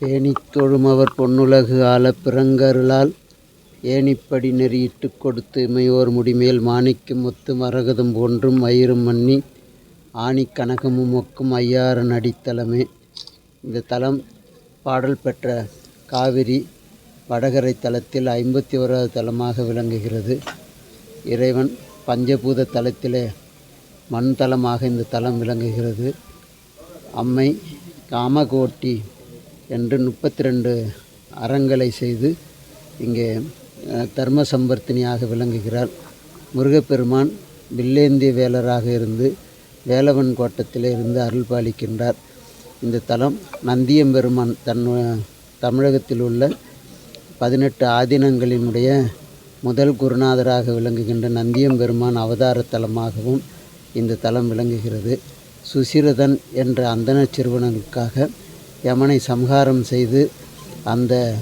ஏணித் தொழுமவர் பொன்னுலகு ஆளப் பிறங்கருளால் ஏணிப்படி நெறியிட்டுக் கொடுத்து இமையோர் முடிமேல் மாணிக்கம் ஒத்து மரகதம் போன்றும் மயிரும் மன்னி ஆணிக் கனகமும் ஒக்கும் ஐயாறன் அடித்தலமே இந்த தலம் பாடல் பெற்ற காவிரி வடகரை தலத்தில் ஐம்பத்தி ஓராவது தலமாக விளங்குகிறது. இறைவன் பஞ்சபூத தலத்திலே மண் தலமாக இந்த தலம் விளங்குகிறது. அம்மை காமகோட்டி என்று முப்பத்தி ரெண்டு அறங்களை செய்து இங்கே தர்ம சம்பர்த்தினியாக விளங்குகிறார். முருகப்பெருமான் வில்லேந்திய வேலராக இருந்து வேலவன் கோட்டத்தில் இருந்து அருள் பாலிக்கின்றார் இந்த தலம் நந்தியம்பெருமான் தன் தமிழகத்தில் உள்ள பதினெட்டு ஆதீனங்களினுடைய முதல் குருநாதராக விளங்குகின்ற நந்தியம்பெருமான் அவதார தலமாகவும் இந்த தலம் விளங்குகிறது. சுசிரதன் என்ற அந்தன சிறுவனுக்காக யமனை சம்ஹாரம் செய்து அந்த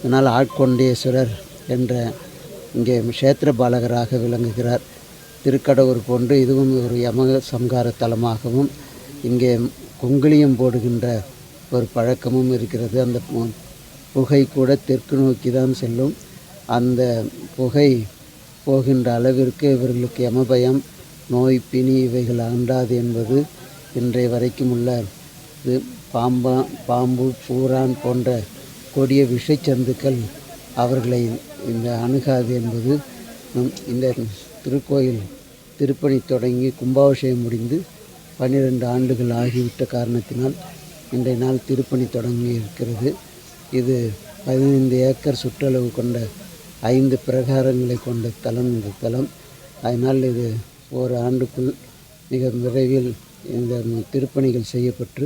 இதனால் ஆட்கொண்டேஸ்வரர் என்ற இங்கே க்ஷேத்திர பாலகராக விளங்குகிறார். திருக்கடவுர் போன்று இதுவும் ஒரு யம சம்ஹார தலமாகவும் இங்கே கொங்கிலியம் போடுகின்ற ஒரு பழக்கமும் இருக்கிறது. அந்த பு- புகை கூட தெற்கு நோக்கி தான் செல்லும். அந்த புகை போகின்ற அளவிற்கு இவர்களுக்கு யமபயம் நோய் பிணி இவைகள் அண்டாது என்பது இன்றைய வரைக்கும் உள்ள இது பாம்பா பாம்பு பூரான் போன்ற கொடிய விஷச்சந்துக்கள் அவர்களை இந்த அணுகாது என்பது இந்த திருக்கோயில் திருப்பணி தொடங்கி கும்பாபிஷேகம் முடிந்து பன்னிரெண்டு ஆண்டுகள் ஆகிவிட்ட காரணத்தினால் இன்றைய நாள் திருப்பணி தொடங்கி இருக்கிறது. இது பதினைந்து ஏக்கர் சுற்றளவு கொண்ட ஐந்து பிரகாரங்களை கொண்ட தலம் இந்த தலம். அதனால் இது ஒரு ஆண்டுக்குள் மிக விரைவில் இந்த திருப்பணிகள் செய்யப்பட்டு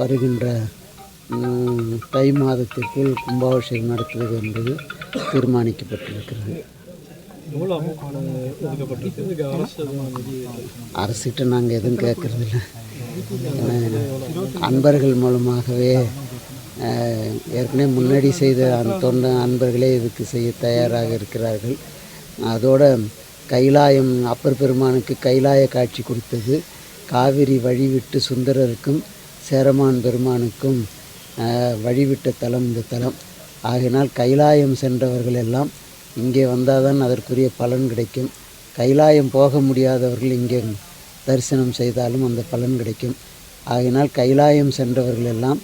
வருகின்ற தை மாதத்திற்குள் கும்பாபிஷேகம் நடத்துவது என்பது தீர்மானிக்கப்பட்டிருக்கிறது. அரசு அரசிட்ட நாங்கள் எதுவும் கேட்குறதில்ல. அன்பர்கள் மூலமாகவே ஏற்கனவே முன்னாடி செய்த அந்த தொண்ட அன்பர்களே இதுக்கு செய்ய தயாராக இருக்கிறார்கள். அதோட கைலாயம் அப்பர் பெருமானுக்கு கைலாய காட்சி கொடுத்தது காவிரி வழிவிட்டு சுந்தரருக்கும் சேரமான் பெருமானுக்கும் வழிவிட்ட தலம் இந்த தலம். ஆகையினால் கைலாயம் சென்றவர்கள் எல்லாம் இங்கே வந்தால் தான் அதற்குரிய பலன் கிடைக்கும். கைலாயம் போக முடியாதவர்கள் இங்கே தரிசனம் செய்தாலும் அந்த பலன் கிடைக்கும். ஆகையினால் கைலாயம் சென்றவர்கள் எல்லாம்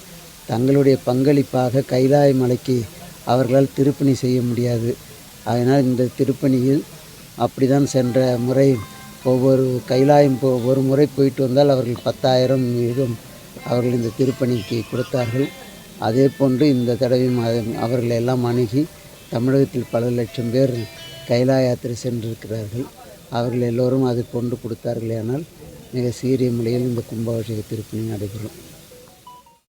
தங்களுடைய பங்களிப்பாக கைலாய மலைக்கு அவர்களால் திருப்பணி செய்ய முடியாது. அதனால் இந்த திருப்பணியில் அப்படிதான் சென்ற முறை ஒவ்வொரு கைலாயம் போ ஒரு முறை போயிட்டு வந்தால் அவர்கள் பத்தாயிரம் வீதம் அவர்கள் இந்த திருப்பணிக்கு கொடுத்தார்கள். அதே போன்று இந்த தடவையும் அவர்களை எல்லாம் அணுகி தமிழகத்தில் பல லட்சம் பேர் கைலா யாத்திரை சென்றிருக்கிறார்கள். அவர்கள் எல்லோரும் அது கொண்டு கொடுத்தார்கள் ஆனால் மிக சீரிய முறையில் இந்த கும்பாபிஷேக திருப்பணி நடைபெறும்.